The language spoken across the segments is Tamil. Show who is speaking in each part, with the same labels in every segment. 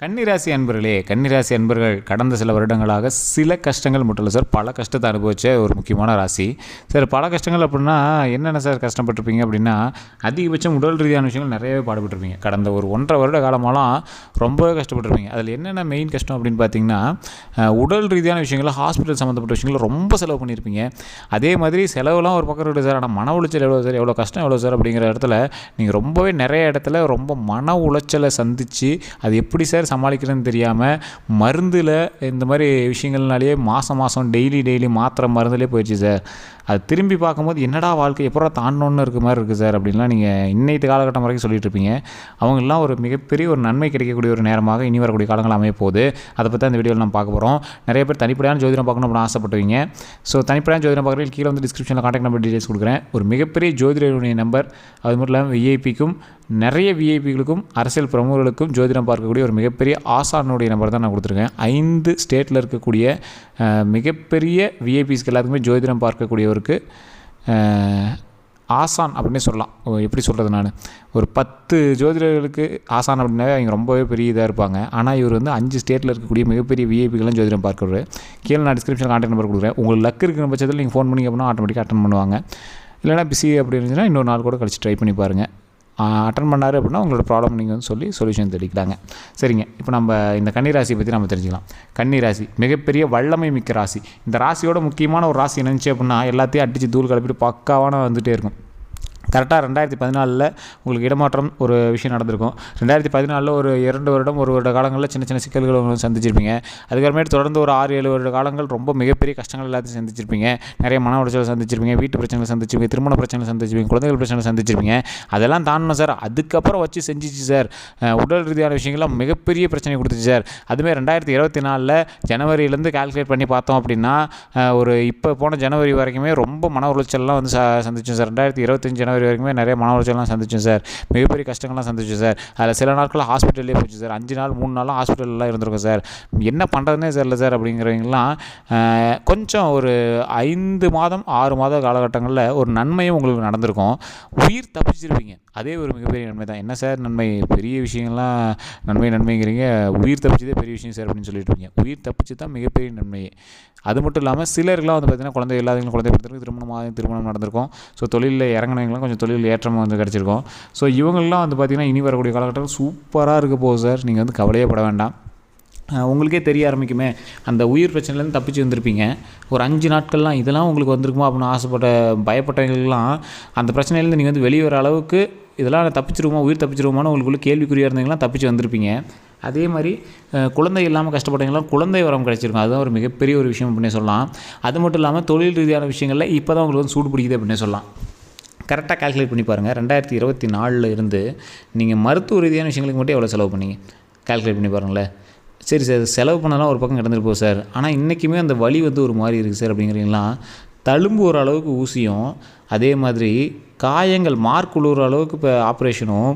Speaker 1: கன்னிராசி அன்பர்களே கன்னிராசி அன்பர்கள் கடந்த சில வருடங்களாக சில கஷ்டங்கள் மட்டும் இல்லை சார். பல கஷ்டத்தை அனுபவித்த ஒரு முக்கியமான ராசி. சார் பல கஷ்டங்கள் அப்படின்னா என்னென்ன சார் கஷ்டப்பட்டிருப்பீங்க அப்படின்னா அதிகபட்சம் உடல் ரீதியான விஷயங்கள் நிறையவே பாடுபட்டிருப்பீங்க. கடந்த ஒரு ஒன்றரை வருட காலமெல்லாம் ரொம்பவே கஷ்டப்பட்டிருப்பீங்க. அதில் என்னென்ன மெயின் கஷ்டம் அப்படின்னு பார்த்தீங்கன்னா உடல் ரீதியான விஷயங்கள் ஹாஸ்பிட்டல் சம்மந்தப்பட்ட விஷயங்கள் ரொம்ப செலவு பண்ணியிருப்பீங்க. அதே மாதிரி செலவுலாம் ஒரு பக்கம் இருக்குது சார். ஆனால் மன உளைச்சல் எவ்வளோ சார்? எவ்வளோ கஷ்டம் எவ்வளோ சார் அப்படிங்கிற இடத்துல நீங்கள் ரொம்பவே நிறைய இடத்துல ரொம்ப மன உளைச்சலை சந்தித்து அது எப்படி சார் சமாளிக்கிறதுன்னு தெரியாமல் மருந்தில் இந்த மாதிரி விஷயங்கள்னாலேயே மாதம் மாதம் டெய்லி டெய்லி மாத்திரை மருந்துலேயே போயிடுச்சு சார். அது திரும்பி பார்க்கும்போது என்னடா வாழ்க்கை எப்போ தாண்டணுன்னு இருக்க மாதிரி இருக்குது சார் அப்படின்லாம் நீங்கள் இன்னைத்து காலகட்டம் வரைக்கும் சொல்லிட்டு இருப்பீங்க. அவங்கெல்லாம் ஒரு மிகப்பெரிய ஒரு நன்மை கிடைக்கக்கூடிய ஒரு நேரமாக இனி வரக்கூடிய காலங்கள் அமைய போகுது அதை பற்றி அந்த வீடியோவில் நம்ம பார்க்க போகிறோம் நிறைய பேர் தனிப்படையான ஜோதிடம் பார்க்கணும் அப்படின்னு ஆசைப்பட்டுவீங்க ஸோ தனிப்படையான ஜோதிடம் பார்க்குறது கீழே வந்து டிஸ்கிரிப்ஷனில் காண்டாக்ட் நம்பர் டீடைல்ஸ் கொடுக்குறேன். ஒரு மிகப்பெரிய ஜோதிடருடைய நம்பர் அது மட்டும் இல்லாமல் விஐபிக்கும் நிறைய விஐபிகளுக்கும் அரசியல் பிரமுகர்களுக்கும் ஜோதிடம் பார்க்கக்கூடிய ஒரு மிகப்பெரிய ஆசானுடைய நம்பர் தான் நான் கொடுத்துருக்கேன். ஐந்து ஸ்டேட்டில் இருக்கக்கூடிய மிகப்பெரிய விஐபிஸ்க்கு எல்லாத்துக்குமே ஜோதிடம் பார்க்கக்கூடியவருக்கு இவருக்கு ஆசான் அப்படின்னே சொல்லலாம். ஓ, எப்படி சொல்கிறது நான்? ஒரு பத்து ஜோதிடர்களுக்கு ஆசான் அப்படின்னாவே அவங்க ரொம்பவே பெரிய இதாக இருப்பாங்க. ஆனால் இவர் வந்து அஞ்சு ஸ்டேட்டில் இருக்கக்கூடிய மிகப்பெரிய விஐபிகள்லாம் ஜோதிடம் பார்க்குறாரு கீழே நான் டிஸ்கிரிப்ஷன் கான்டாக்ட் நம்பர் கொடுக்குறேன். உங்களுக்கு லக் இருக்கிற பட்சத்தில் நீங்கள் ஃபோன் பண்ணி அப்படின்னா ஆட்டோமேட்டிக்காக அட்டன் பண்ணுவாங்க. இல்லைனா பிஸி அப்படி இருந்துச்சுன்னா இன்னொரு நாள் கூட கழிச்சு ட்ரை பண்ணி பாருங்கள் அட்டன் பண்ணார் அப்படின்னா உங்களோட ப்ராப்ளம் நீங்கள் வந்து சொல்லி சொல்யூஷன் தெளிக்கிறாங்க சரிங்க. இப்போ நம்ம இந்த கன்னிராசி பற்றி நம்ம தெரிஞ்சுக்கலாம். கன்னிராசி மிகப்பெரிய வல்லமை மிக்க ராசி. இந்த ராசியோட முக்கியமான ஒரு ராசி என்னச்சு அப்படின்னா எல்லாத்தையும் அடித்து தூள் கிளப்பிட்டு பக்காவான வந்துகிட்டே இருக்கும். கரெக்டாக ரெண்டாயிரத்தி பதினாலில் உங்களுக்கு இடமாற்றம் ஒரு விஷயம் நடந்திருக்கும். ரெண்டாயிரத்தி பதினாலில் ஒரு இரண்டு வருடம் ஒரு வருட காலங்களில் சின்ன சின்ன சிக்கல்கள் உங்களுக்கு சந்திச்சிருப்பீங்க. அதுக்கப்புறமேட்டு தொடர்ந்து ஒரு ஆறு ஏழு வருட காலங்கள் ரொம்ப மிகப்பெரிய கஷ்டங்கள் எல்லாத்தையும் சந்திச்சிருப்பீங்க. நிறைய மன உளைச்சல் சந்திச்சிருப்பீங்க. வீட்டு பிரச்சனைகள் சந்திச்சிருப்பீங்க. திருமண பிரச்சனை சந்திச்சிருப்பீங்க. குழந்தைகள் பிரச்சனை சந்திச்சிருப்பீங்க. அதெல்லாம் தாண்டணும் சார். அதுக்கப்புறம் வச்சு செஞ்சிச்சு சார். உடல் ரீதியான விஷயங்கள்லாம் மிகப்பெரிய பிரச்சனை கொடுத்துச்சு சார். அதுவே ரெண்டாயிரத்தி இருபத்தி நாலில் ஜனவரியிலேருந்து கால்குலேட் பண்ணி பார்த்தோம் அப்படின்னா ஒரு இப்போ போன ஜனவரி வரைக்குமே ரொம்ப மன உளைச்சல்லாம் வந்து சந்திச்சோம் சார். ரெண்டாயிரத்தி இருபத்தஞ்சு ஜனவரி வரைக்குமே நிறைய மன உளைச்சல்லாம் சந்திச்சோம் சார். மிகப்பெரிய கஷ்டங்கள்லாம் சந்திச்சோம் சார். அதில் சில நாட்கள் ஹாஸ்பிட்டல்லே போச்சு சார். அஞ்சு நாள் மூணு நாளும் ஹாஸ்பிட்டல்லாம் இருந்திருக்கும் சார். என்ன பண்ணுறதுனே தெரியல சார் அப்படிங்கிறவங்கலாம் கொஞ்சம் ஒரு ஐந்து மாதம் ஆறு மாத காலகட்டங்களில் ஒரு நன்மையும் உங்களுக்கு நடந்திருக்கும். உயிர் தப்பிச்சிருப்பீங்க அதே ஒரு மிகப்பெரிய நன்மை தான். என்ன சார் நன்மை? பெரிய விஷயங்கள்லாம் நன்மை நன்மைங்கிறீங்க. உயிர் தப்பிச்சதே பெரிய விஷயம் சார் அப்படின்னு சொல்லிட்டு இருக்கீங்க. உயிர் தப்பிச்சு தான் மிகப்பெரிய நன்மையே அது மட்டும் இல்லாமல் சிலர்லாம் வந்து பார்த்திங்கன்னா குழந்தை இல்லாதவங்க குழந்தை பிறந்திருக்கு திருமணமாக திருமணம் நடந்திருக்கும். ஸோ தொழிலில் இறங்கினவங்களாம் கொஞ்சம் தொழில் ஏற்றமாக வந்து கிடச்சிருக்கும். ஸோ இவங்கெல்லாம் வந்து பார்த்திங்கன்னா இனி வரக்கூடிய காலகட்டம் சூப்பராக இருக்க போகுது சார். நீங்கள் வந்து கவலையே பட வேண்டாம் உங்களுக்கே தெரிய ஆரம்பிக்குமே. அந்த உயிர் பிரச்சனையிலேருந்து தப்பிச்சு வந்திருப்பீங்க. ஒரு அஞ்சு நாட்கள்லாம் இதெல்லாம் உங்களுக்கு வந்திருக்குமா அப்படின்னு ஆசைப்பட்ட பயப்பட்டவங்களுக்குலாம் அந்த பிரச்சனையிலேருந்து நீங்கள் வந்து வெளியே வர அளவுக்கு இதெல்லாம் தப்பிச்சிருவோமா உயிர் தப்பிச்சிருவோமான்னு உங்களுக்குள்ள கேள்விக்குறியாக இருந்தவங்களாம் தப்பிச்சு வந்திருப்பீங்க. அதே மாதிரி குழந்தை இல்லாமல் கஷ்டப்பட்டவங்களாம் குழந்தை வரம் கிடச்சிருக்கும் அதுதான் ஒரு மிகப்பெரிய ஒரு விஷயம் அப்படின்னே சொல்லலாம். அது மட்டும் இல்லாமல் தொழில் ரீதியான விஷயங்களில் இப்போ தான் உங்களுக்கு வந்து சூடு பிடிக்குது அப்படின்னே சொல்லலாம். கரெக்டாக கால்குலேட் பண்ணி பாருங்கள் ரெண்டாயிரத்தி இருபத்தி நாலில் இருந்து நீங்கள் மருத்துவ ரீதியான விஷயங்களுக்கு மட்டும் எவ்வளோ செலவு பண்ணீங்க? கால்குலேட் பண்ணி பாருங்களேன். சரி சார் செலவு பண்ணலாம் ஒரு பக்கம் கிடந்துட்டு போகும் சார். ஆனால் இன்றைக்குமே அந்த வலி வந்து ஒரு மாதிரி இருக்குது சார் அப்படிங்கிறீங்களா? தழும்பு ஒரு அளவுக்கு ஊசியும் அதே மாதிரி காயங்கள் மார்க் உழுவுற அளவுக்கு இப்போ ஆப்ரேஷனும்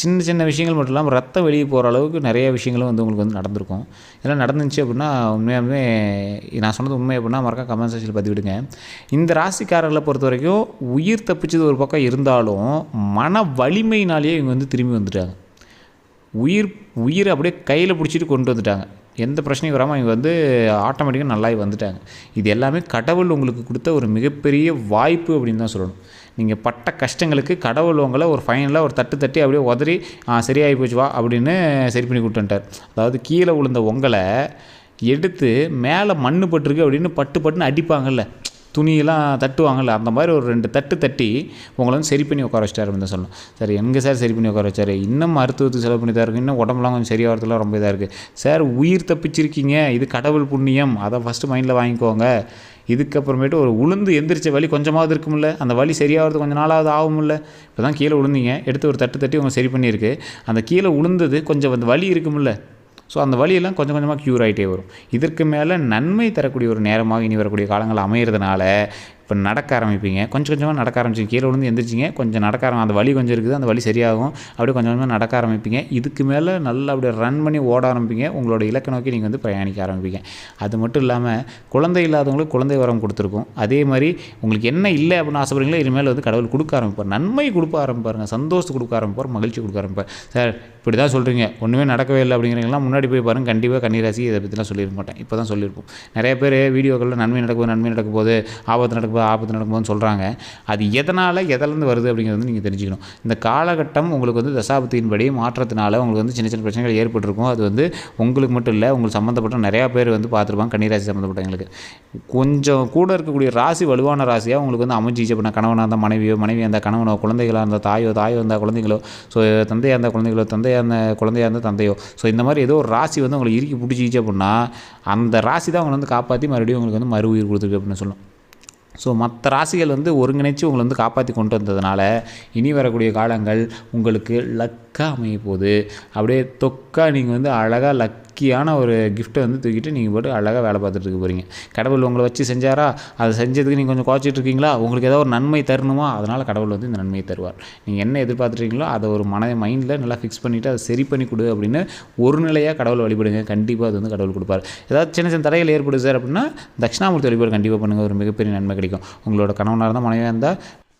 Speaker 1: சின்ன சின்ன விஷயங்கள் மட்டும் இல்லாமல் ரத்தம் வெளியே போகிற அளவுக்கு நிறைய விஷயங்களும் வந்து உங்களுக்கு வந்து நடந்திருக்கும். இதெல்லாம் நடந்துச்சு அப்படின்னா உண்மையாகவே நான் சொன்னது உண்மை அப்படின்னா மறக்க கமெண்ட் செக்ஷனில் பற்றி விடுங்க இந்த ராசிக்காரர்களை பொறுத்த வரைக்கும் உயிர் தப்பிச்சது ஒரு பக்கம் இருந்தாலும் மன வலிமையினாலேயே இவங்க வந்து திரும்பி வந்துட்டாங்க. உயிர் உயிரை அப்படியே கையில் பிடிச்சிட்டு கொண்டு வந்துட்டாங்க. எந்த பிரச்சனையும் வராமல் இவங்க வந்து ஆட்டோமேட்டிக்காக நல்லாவே வந்துட்டாங்க. இது எல்லாமே கடவுள் உங்களுக்கு கொடுத்த ஒரு மிகப்பெரிய வாய்ப்பு அப்படின்னு தான் சொல்லணும். நீங்கள் பட்ட கஷ்டங்களுக்கு கடவுள் உங்களை ஒரு ஃபைனலாக ஒரு தட்டு தட்டி அப்படியே உதறி சரியாகி போச்சு வா அப்படின்னு சரி பண்ணி கொடுத்துட்டார் அதாவது கீழே விழுந்த உங்களை எடுத்து மேலே மண்ணு பட்டிருக்கு அப்படின்னு பட்டு பட்டுன்னு அடிப்பாங்கல்ல. துணியெல்லாம் தட்டுவாங்கள்ல அந்த மாதிரி ஒரு ரெண்டு தட்டு தட்டி உங்களை வந்து சரி பண்ணி உட்கார வச்சிட்டாரு அப்படின்னு தான் சொல்லணும். சார் எங்கே சார் சரி பண்ணி உட்கார வச்சாரு? இன்னும் மருத்துவத்துக்கு செலவு பண்ணி தான் இருக்குது இன்னும் உடம்புலாம் கொஞ்சம் சரியாகிறதுலாம் ரொம்ப இதாக இருக்குது சார் உயிர் தப்பிச்சிருக்கீங்க. இது கடவுள் புண்ணியம். அதை ஃபஸ்ட்டு மைண்டில் வாங்கிக்கோங்க. இதுக்கப்புறமேட்டு ஒரு உளுந்து எந்திரிச்ச வலி கொஞ்சமாவது இருக்கும்ல. அந்த வலி சரியாகிறது கொஞ்சம் நாளாவது ஆகும்ல. இப்போ தான் கீழே விழுந்தீங்க எடுத்து ஒரு தட்டு தட்டி உங்க சரி பண்ணியிருக்கு. அந்த கீழே விழுந்தது கொஞ்சம் அந்த வலி இருக்கும்ல. ஸோ அந்த வழியெல்லாம் கொஞ்சம் கொஞ்சமாக க்யூர் ஆகிட்டே வரும். இதற்கு மேலே நன்மை தரக்கூடிய ஒரு நேரமாக இனி வரக்கூடிய காலங்கள் அமையிறதுனால இப்போ நடக்க ஆரம்பிப்பீங்க. கொஞ்சம் கொஞ்சமாக நடக்க ஆரம்பிச்சிங்க. கீழே விழுந்து எந்திரிச்சிங்க. கொஞ்சம் நடக்க ஆரம்பி அந்த வலி கொஞ்சம் இருக்குது. அந்த வலி சரியாகும். அப்படியே கொஞ்சம் கொஞ்சமாக நடக்க ஆரம்பிப்பீங்க. இதுக்கு மேலே நல்லா அப்படியே ரன் பண்ணி ஓட ஆரம்பிப்பீங்க. உங்களோட இலக்கை நோக்கி நீங்கள் வந்து பிரயாணிக்க ஆரம்பிப்பீங்க. அது மட்டும் இல்லாமல் குழந்தை இல்லாதவங்களுக்கு குழந்தை வரம் கொடுத்துருக்கும். அதே மாதிரி உங்களுக்கு என்ன இல்லை அப்படின்னு ஆசைப்படுறீங்களோ இனிமேல் வந்து கடவுள் கொடுக்க ஆரம்பிப்பார். நன்மை கொடுக்க ஆரம்பிப்பாருங்க. சந்தோஷத்தை கொடுக்க ஆரம்பிப்பார். மகிழ்ச்சி கொடுக்க ஆரம்பிப்பார். சார் இப்படி தான் சொல்கிறீங்க ஒன்றுமே நடக்கவே இல்லை அப்படிங்கிறீங்களாம் முன்னாடி போய் பாருங்க. கண்டிப்பாக கன்னிராசி இதை பற்றிலாம் சொல்லியிருக்க மாட்டேன். இப்போ தான் சொல்லியிருப்போம். நிறைய பேர் வீடியோக்களில் நன்மை நடக்கும் நன்மை நடக்கும் போது ஆபத்து நடக்கும் நடக்கும்போது ஆபத்து நடக்கும்போதுன்னு சொல்கிறாங்க அது எதனால் எதிலேருந்து வருது அப்படிங்கிறது வந்து நீங்கள் தெரிஞ்சுக்கணும். இந்த காலகட்டம் உங்களுக்கு வந்து தசாபத்தியின்படி மாற்றத்தினால உங்களுக்கு வந்து சின்ன சின்ன பிரச்சனைகள் ஏற்பட்டிருக்கும். அது வந்து உங்களுக்கு மட்டும் இல்லை உங்களுக்கு சம்மந்தப்பட்ட நிறையா பேர் வந்து பார்த்துருப்பாங்க கன்னிராசி சம்மந்தப்பட்டவங்களுக்கு கொஞ்சம் கூட இருக்கக்கூடிய ராசி வலுவான ராசியாக உங்களுக்கு வந்து அமைஞ்சிச்சு அப்படின்னா கணவனாக இருந்தால் மனைவியோ மனைவியாக இருந்தால் கணவனோ குழந்தைகளாக இருந்தால் தாயோ தாயோ இருந்தால் குழந்தைகளோ ஸோ தந்தையாக இருந்தால் குழந்தைகளோ தந்தையாக இருந்த குழந்தையாக இருந்தால் தந்தையோ. ஸோ இந்த மாதிரி ஏதோ ஒரு ராசி வந்து உங்களுக்கு இறுக்கி பிடிச்சிச்சு அப்படின்னா அந்த ராசி தான் உங்களை வந்து காப்பாற்றி மறுபடியும் உங்களுக்கு வந்து மறு உயிர் கொடுத்துருக்கு அப்படின்னு சொல்லணும். ஸோ மற்ற ராசிகள் வந்து ஒருங்கிணைச்சு உங்களை வந்து காப்பாற்றி கொண்டு வந்ததுனால இனி வரக்கூடிய காலங்கள் உங்களுக்கு லக்காக அமைய போகுது. அப்படியே தொக்கா நீங்கள் வந்து அழகாக லக் லக்கியான ஒரு கிஃப்ட்டை வந்து தூக்கிட்டு நீங்கள் போட்டு அழகாக வேலை பார்த்துட்டு இருக்க போகிறீங்க கடவுள் உங்களை வச்சு செஞ்சாரா? அதை செஞ்சதுக்கு நீங்கள் கொஞ்சம் குறைச்சிட்டு இருக்கீங்களா? உங்களுக்கு ஏதோ ஒரு நன்மை தரணுமா? அதனால் கடவுள் வந்து இந்த நன்மையை தருவார். நீங்கள் என்ன எதிர்பார்த்துருக்கீங்களோ அதை ஒரு மன மைண்டில் நல்லா ஃபிக்ஸ் பண்ணிவிட்டு அதை சரி பண்ணி கொடு அப்படின்னு ஒரு நிலையாக கடவுள் வழிபடுங்க. கண்டிப்பாக அது வந்து கடவுள் கொடுப்பார். ஏதாவது சின்ன சின்ன தடைகள் ஏற்படுது சார் அப்படின்னா தட்சிணாமூர்த்தி வழிபாடு கண்டிப்பாக பண்ணுங்கள் ஒரு மிகப்பெரிய நன்மை கிடைக்கும். உங்களோட கணவனாக இருந்தால் மனைவியாக இருந்தால்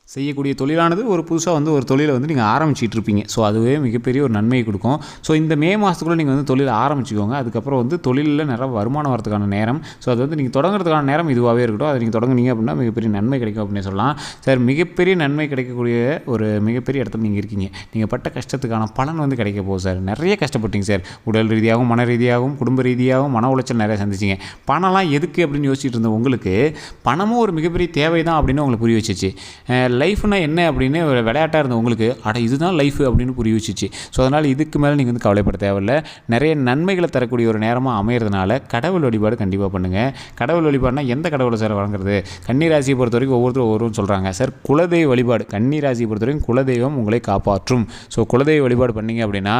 Speaker 1: செய்யக்கூடிய தொழிலானது ஒரு புதுசாக வந்து ஒரு தொழிலை வந்து நீங்கள் ஆரம்பிச்சிட்டு இருப்பீங்க ஸோ அதுவே மிகப்பெரிய ஒரு நன்மையை கொடுக்கும். ஸோ இந்த மே மாதத்துக்குள்ளே நீங்கள் வந்து தொழில் ஆரம்பிச்சுக்கோங்க. அதுக்கப்புறம் வந்து தொழிலில் நிறைய வருமானம் வரதுக்கான நேரம். ஸோ அது வந்து நீங்கள் தொடங்குறதுக்கான நேரம் இதுவாகவே இருக்கட்டும். அதை நீங்கள் தொடங்குனீங்க அப்படின்னா மிகப்பெரிய நன்மை கிடைக்கும் அப்படின்னு சொல்லலாம். சார் மிகப்பெரிய நன்மை கிடைக்கக்கூடிய ஒரு மிகப்பெரிய இடத்துல நீங்கள் இருக்கீங்க. நீங்கள் பட்ட கஷ்டத்துக்கான பலன் வந்து கிடைக்க போகுது சார். நிறைய கஷ்டப்பட்டீங்க சார். உடல் ரீதியாகவும் மன ரீதியாகவும் குடும்ப ரீதியாகவும் மன உளைச்சல் நிறைய சந்திச்சிங்க. பணம்லாம் எதுக்கு அப்படின்னு யோசிச்சுட்டு இருந்த உங்களுக்கு பணமும் ஒரு மிகப்பெரிய தேவை தான் அப்படின்னு உங்களுக்கு புரிய வச்சிச்சு. லைஃப்னா என்ன அப்படின்னு ஒரு விளையாட்டாக இருந்த உங்களுக்கு அட இதுதான் லைஃப் அப்படின்னு புரிய வச்சிச்சு. ஸோ அதனால் இதுக்கு மேலே நீங்கள் வந்து கவலைப்பட தேவையில்ல. நிறைய நன்மைகளை தரக்கூடிய ஒரு நேரமாக அமையிறதுனால கடவுள் வழிபாடு கண்டிப்பாக பண்ணுங்கள் கடவுள் வழிபாடுனா எந்த கடவுளை சார் வழங்குறது? கன்னிராசியை பொறுத்த வரைக்கும் ஒவ்வொருத்தரும் ஒவ்வொருவரும் சொல்கிறாங்க சார் குலதெய்வ வழிபாடு கன்னிராசியை பொறுத்த வரைக்கும் குலதெய்வம் உங்களை காப்பாற்றும். ஸோ குலதெய்வ வழிபாடு பண்ணீங்க அப்படின்னா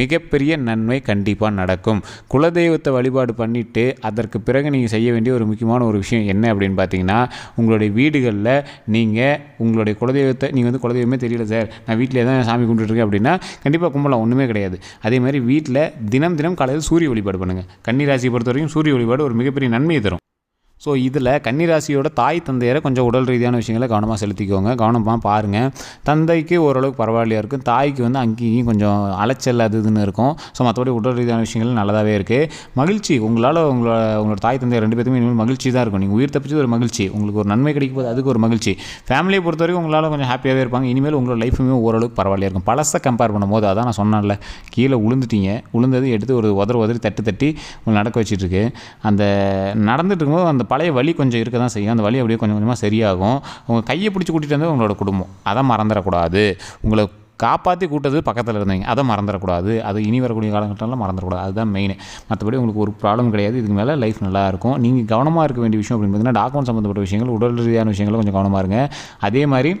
Speaker 1: மிகப்பெரிய நன்மை கண்டிப்பாக நடக்கும். குலதெய்வத்தை வழிபாடு பண்ணிவிட்டு அதற்கு பிறகு நீங்கள் செய்ய வேண்டிய ஒரு முக்கியமான ஒரு விஷயம் என்ன அப்படின்னு பார்த்தீங்கன்னா உங்களுடைய வீடுகளில் நீங்கள் உங்கள் உங்களுடைய குலதெய்வத்தை நீங்கள் வந்து குலதெய்வமே தெரியல சார் நான் வீட்டிலே தான் சாமி கும்பிட்டுருக்கேன் அப்படின்னா கண்டிப்பாக கும்பலாம் ஒன்றுமே கிடையாது. அதே மாதிரி வீட்டில் தினம் தினம் காலையில் சூரிய வழிபாடு பண்ணுங்கள் கன்னிராசியை பொறுத்த வரைக்கும் சூரிய வழிபாடு ஒரு மிகப்பெரிய நன்மையை தரும். ஸோ இதில் கன்னிராசியோட தாய் தந்தையரை கொஞ்சம் உடல் ரீதியான விஷயங்களை கவனமாக செலுத்திக்கோங்க. கவனமாக பாருங்கள் தந்தைக்கு ஓரளவுக்கு பரவாயில்லையா இருக்கும் தாய்க்கு வந்து அங்கேயும் கொஞ்சம் அலைச்சல் அது இதுன்னு இருக்கும். ஸோ மற்றபடி உடல் ரீதியான விஷயங்கள் நல்லதாகவே இருக்குது மகிழ்ச்சி. உங்களால் உங்களோட உங்களோட தாய் தந்தை ரெண்டு பேருமே இனிமேல் மகிழ்ச்சி தான் இருக்கும். நீங்கள் உயிர் தப்பிச்சது ஒரு மகிழ்ச்சி. உங்களுக்கு ஒரு நன்மை கிடைக்கும் போது அதுக்கு ஒரு மகிழ்ச்சி. ஃபேமிலியை பொறுத்த வரைக்கும் உங்களால் கொஞ்சம் ஹாப்பியாகவே இருப்பாங்க. இனிமேல் உங்களோட லைஃபுமே ஓரளவுக்கு பரவாயில்லையா இருக்கும். பழசை கம்பேர் பண்ணும்போது அதான் நான் சொன்னேன்ல. கீழே உளுந்துட்டீங்க உளுந்தது எடுத்து ஒரு உதறு உதறி தட்டு தட்டி உங்களை நடக்க வச்சுட்டு இருக்கு. அந்த நடந்துட்டு இருக்கும்போது அந்த பழைய வலி கொஞ்சம் இருக்க தான் செய்யும். அந்த வலி அப்படியே கொஞ்சம் கொஞ்சமாக சரியாகும். உங்கள் கையை பிடிச்சி கூட்டிகிட்டு வந்தது உங்களோட குடும்பம். அதை மறந்துடக்கூடாது. உங்களை காப்பாற்றி கூட்டது பக்கத்தில் இருந்தீங்க அதை மறந்துடக்கூடாது. அது இனி வரக்கூடிய காலகட்டம்லாம் மறந்துடக்கூடாது. அதுதான் மெயின் மற்றபடி உங்களுக்கு ஒரு ப்ராப்ளம் கிடையாது. இதுக்கு மேலே லைஃப் நல்லா இருக்கும். நீங்கள் கவனமாக இருக்க வேண்டிய விஷயம் அப்படின்னு பார்த்தீங்கன்னா டாக்குமெண்ட் சம்மந்தப்பட்ட விஷயங்கள் உடல் ரீதியான விஷயங்களும் கொஞ்சம் கவனமாக இருங்க. அதே மாதிரி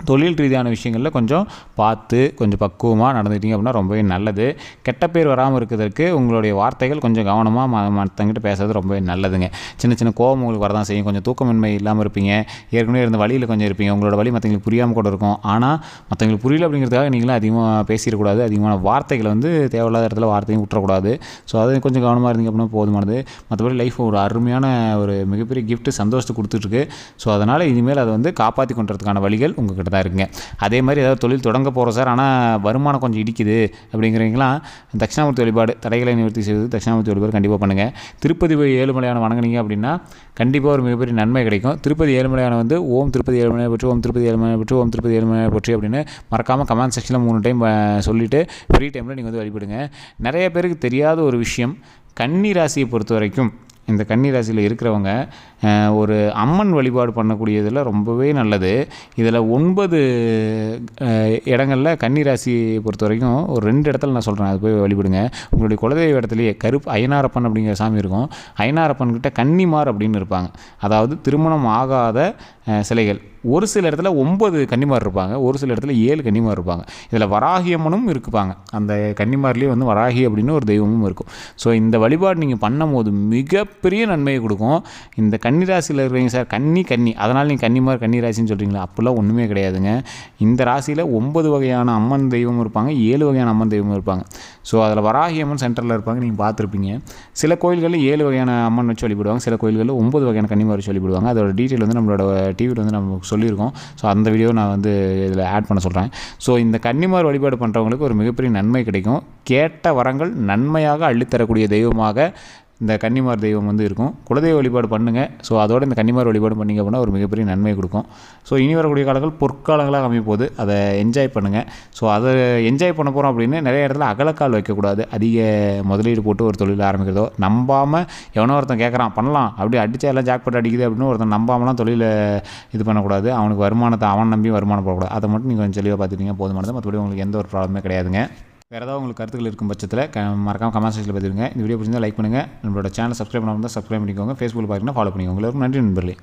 Speaker 1: தொழில் ரீதியான விஷயங்களில் கொஞ்சம் பார்த்து கொஞ்சம் பக்குவமாக நடந்துக்கிட்டிங்க அப்படின்னா ரொம்பவே நல்லது. கெட்ட பேர் வராமல் இருக்கிறதுக்கு உங்களுடைய வார்த்தைகள் கொஞ்சம் கவனமாக ம மற்றவங்கிட்ட பேசுறது ரொம்பவே நல்லதுங்க. சின்ன சின்ன கோபம் உங்களுக்கு வரதான் செய்யும். கொஞ்சம் தூக்கமின்மை இல்லாமல் இருப்பீங்க. ஏற்கனவே இருந்த வழியில் கொஞ்சம் இருப்பீங்க. உங்களோட வழி மற்றவங்களுக்கு புரியாமல் கூட இருக்கும். ஆனால் மற்றவங்களுக்கு புரியல அப்படிங்கிறதுக்காக நீங்களும் அதிகமாக பேசிடக்கூடாது. அதிகமான வார்த்தைகளை வந்து தேவையில்லாத இடத்துல வார்த்தையும் விட்டுறக்கூடாது ஸோ அது கொஞ்சம் கவனமாக இருந்தீங்க அப்படின்னா போதுமானது. மற்றபடி லைஃப் ஒரு அருமையான ஒரு மிகப்பெரிய கிஃப்ட்டு சந்தோஷத்தை கொடுத்துட்ருக்கு ஸோ அதனால் இனிமேல் அதை வந்து காப்பாற்றி கொண்டதுக்கான வழிகள் உங்ககிட்ட தான் இருக்குங்க. அதே மாதிரி ஏதாவது தொழில் தொடங்க போகிறோம் சார். ஆனால் வருமானம் கொஞ்சம் இடிக்குது அப்படிங்கிறீங்களாம் தட்சிணாமூர்த்தி வழிபாடு தடைகளை நிவர்த்தி செய்வது தட்சிணாமூர்த்தி வழிபாடு கண்டிப்பாக பண்ணுங்கள் திருப்பதி போய் ஏழுமலையான வணங்குனீங்க அப்படின்னா கண்டிப்பாக ஒரு மிகப்பெரிய நன்மை கிடைக்கும். திருப்பதி ஏழுமலையான வந்து ஓம் திருப்பதி ஏழுமலையை பற்றி ஓம் திருப்பதி ஏழுமலையை பற்றி ஓம் திருப்பதி ஏழுமலையை பற்றி அப்படின்னு மறக்காமல் கமெண்ட் செக்ஷனில் மூணு டைம் சொல்லிவிட்டு ஃப்ரீ டைமில் நீங்கள் வந்து வழிபடுங்க. நிறைய பேருக்கு தெரியாத ஒரு விஷயம் கன்னி ராசியை பொறுத்த வரைக்கும் இந்த கன்னி ராசியில் இருக்கிறவங்க ஒரு அம்மன் வழிபாடு பண்ணக்கூடியதில் ரொம்பவே நல்லது. இதில் ஒன்பது இடங்களில் கன்னி ராசியை பொறுத்த வரைக்கும் ஒரு ரெண்டு இடத்துல நான் சொல்கிறேன் அது போய் வழிபடுங்க. உங்களுடைய குலதெய்வ இடத்துலையே கருப்பு ஐயனாரப்பன் அப்படிங்கிற சாமி இருக்கும். ஐயனாரப்பன்கிட்ட கன்னிமார் அப்படின்னு இருப்பாங்க. அதாவது திருமணம் ஆகாத சிலைகள். ஒரு சில இடத்துல ஒன்பது கன்னிமார் இருப்பாங்க ஒரு சில இடத்துல ஏழு கன்னிமார் இருப்பாங்க. இதில் வராகியம்மனும் இருப்பாங்க அந்த கன்னிமார்லேயே வந்து வராகி அப்படின்னு ஒரு தெய்வமும் இருக்கும். ஸோ இந்த வழிபாடு நீங்கள் பண்ணும்போது மிகப்பெரிய நன்மையை கொடுக்கும். இந்த கன்னிராசியில் இருக்கிறீங்க சார் கன்னி கன்னி. அதனால் நீங்கள் கன்னிமார் கன்னிராசின்னு சொல்கிறீங்களா அப்படிலாம் ஒன்றுமே கிடையாதுங்க. இந்த ராசியில் ஒன்பது வகையான அம்மன் தெய்வமும் இருப்பாங்க ஏழு வகையான அம்மன் தெய்வமும் இருப்பாங்க. ஸோ அதில் வராகி அம்மன் சென்டரில் இருப்பாங்க நீங்கள் பார்த்துருப்பீங்க. சில கோயில்களில் ஏழு வகையான அம்மன் வச்சு வழிபடுவாங்க சில கோயில்களில் ஒம்பது வகையான கன்னிமார் வச்சு வழிபடுவாங்க. அதோட டீட்டெயில் வந்து நம்மளோட டிவியில் வந்து நம்ம சொல்லியிருக்கோம். ஸோ அந்த வீடியோ நான் வந்து இதில் ஆட் பண்ண சொல்கிறேன் ஸோ இந்த கன்னிமார் வழிபாடு பண்ணுறவங்களுக்கு ஒரு மிகப்பெரிய நன்மை கிடைக்கும். கேட்ட வரங்கள் நன்மையாக அள்ளித்தரக்கூடிய தெய்வமாக இந்த கன்னிமார் தெய்வம் வந்து இருக்கும். குலதெய்வ வழிபாடு பண்ணுங்கள் ஸோ அதோட இந்த கன்னிமார் வழிபாடு பண்ணிங்க அப்படின்னா ஒரு மிகப்பெரிய நன்மை கொடுக்கும். ஸோ இனி வரக்கூடிய காலங்கள் பொற்காலங்களாக அமைய போகுது அதை என்ஜாய் பண்ணுங்கள் ஸோ அதை என்ஜாய் பண்ண போகிறோம் அப்படின்னு நிறைய இடத்துல அகலக்கால் வைக்கக்கூடாது. அதிக முதலீடு போட்டு ஒரு தொழில் ஆரம்பிக்கிறதோ நம்பாமல் எவனோ ஒருத்தன் கேட்குறான் பண்ணலாம். அப்படி அடித்தா எல்லாம் ஜாக்பாட் அடிக்குது அப்படின்னு ஒருத்தன் நம்பாமலாம் தொழிலை இது பண்ணக்கூடாது. அவனுக்கு வருமானத்தை அவன் நம்பி வருமானம் போடக்கூடாது. அதை மட்டும் நீங்கள் கொஞ்சம் தெளிவாக பார்த்துட்டீங்க போதுமானது. மற்றபடி உங்களுக்கு எந்த ஒரு ப்ராப்ளமே கிடையாதுங்க. வேறு ஏதாவது உங்களுக்கு கருத்துக்கள் இருக்கும் பட்சத்தில் க மறக்காம கமெண்ட் செக்ஷனில் பார்த்துருங்க இந்த வீடியோ பிடிச்சிருந்தால் லைக் பண்ணுங்கள் நம்மளோட சேனல் சப்ஸ்கிரைப் பண்ணாமல் தான் சப்ஸ்கிரைப் பண்ணிக்கோங்க. ஃபேஸ்புக்கில் பார்த்தீங்கன்னா ஃபாலோ பண்ணிக்கோங்க. உங்களுக்கு நன்றி நண்பர்களே.